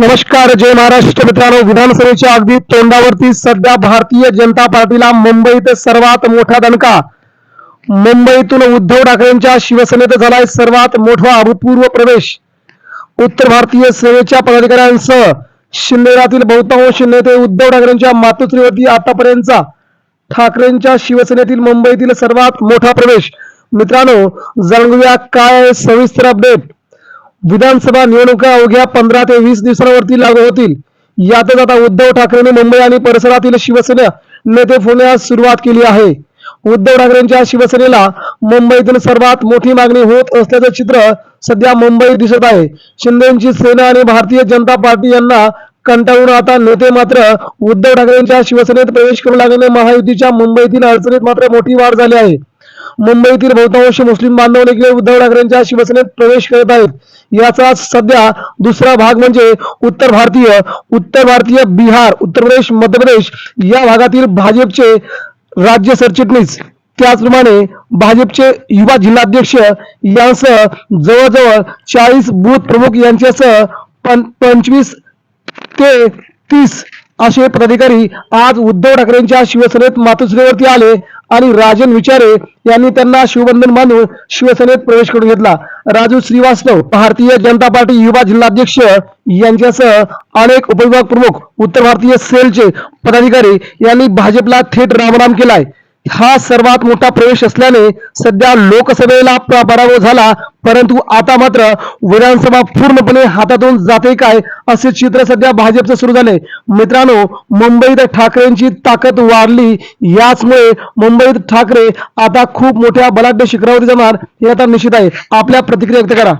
नमस्कार जय महाराष्ट्र मित्रांनो. विधानसभेच्या अगदी तोंडावरती सध्या भारतीय जनता पार्टीला मुंबईत सर्वात मोठा दणका. मुंबईतून उद्धव ठाकरेंच्या शिवसेनेत झालाय सर्वात मोठा अभूतपूर्व प्रवेश. उत्तर भारतीय सेवेच्या पदाधिकाऱ्यांसह शिंदेरातील बहुतांश नेते उद्धव ठाकरेंच्या मातोश्रीवरती आतापर्यंतचा ठाकरेंच्या शिवसेनेतील मुंबईतील सर्वात मोठा प्रवेश. मित्रांनो जाणून काय सविस्तर अपडेट विधानसभा निवडणुका अवघ्या पंधरा ते वीस दिवसांवरती लागू होतील. यातच आता उद्धव ठाकरेंनी मुंबई आणि परिसरातील शिवसेना नेते फोडण्यास सुरुवात केली आहे. उद्धव ठाकरेंच्या शिवसेनेला मुंबईतून सर्वात मोठी मागणी होत असल्याचं चित्र सध्या मुंबईत दिसत आहे. शिंदेची सेना आणि भारतीय जनता पार्टी यांना कंटाळून आता नेते मात्र उद्धव ठाकरेंच्या शिवसेनेत प्रवेश करू लागल्याने महायुतीच्या मुंबईतील अडचणीत मात्र मोठी वाढ झाली आहे. मुंबईतील बहुतांश मुस्लिम बांधव देखील उद्धव ठाकरेंच्या शिवसेनेत प्रवेश करत आहेत. याचा सध्या दुसरा भाग म्हणजे उत्तर भारतीय उत्तर भारतीय बिहार उत्तर प्रदेश मध्य प्रदेश या भागातील भाजपचे राज्य सरचिटणीस. त्याचप्रमाणे भाजपचे युवा जिल्हाध्यक्ष यांसह जवळजवळ चाळीस बूथ प्रमुख यांच्यासह पं पंचवीस ते तीस असे पदाधिकारी आज उद्धव ठाकरेंच्या शिवसेनेत मातोश्रीवरती आले. आणि राजन विचारे यांनी त्यांना शिवबंधन बांधून शिवसेनेत प्रवेश करून घेतला. राजू श्रीवास्तव भारतीय जनता पार्टी युवा जिल्हाध्यक्ष यांच्यासह अनेक उपविभाग प्रमुख उत्तर भारतीय सेलचे पदाधिकारी यांनी भाजपला थेट रामराम केलाय. हा सर्वात मोठा प्रवेश असल्याने सध्या लोकसभेला पराभव झाला परंतु आता मात्र विधानसभा पूर्णपणे हातातून जाते काय असे चित्र सध्या भाजपचं सुरू झाले. मित्रांनो मुंबईत ठाकरेंची ताकद वाढली याचमुळे मुंबईत ठाकरे आता खूप मोठ्या बलाढ्य शिखरावर जाणार हे आता निश्चित आहे. आपल्या प्रतिक्रिया व्यक्त करा.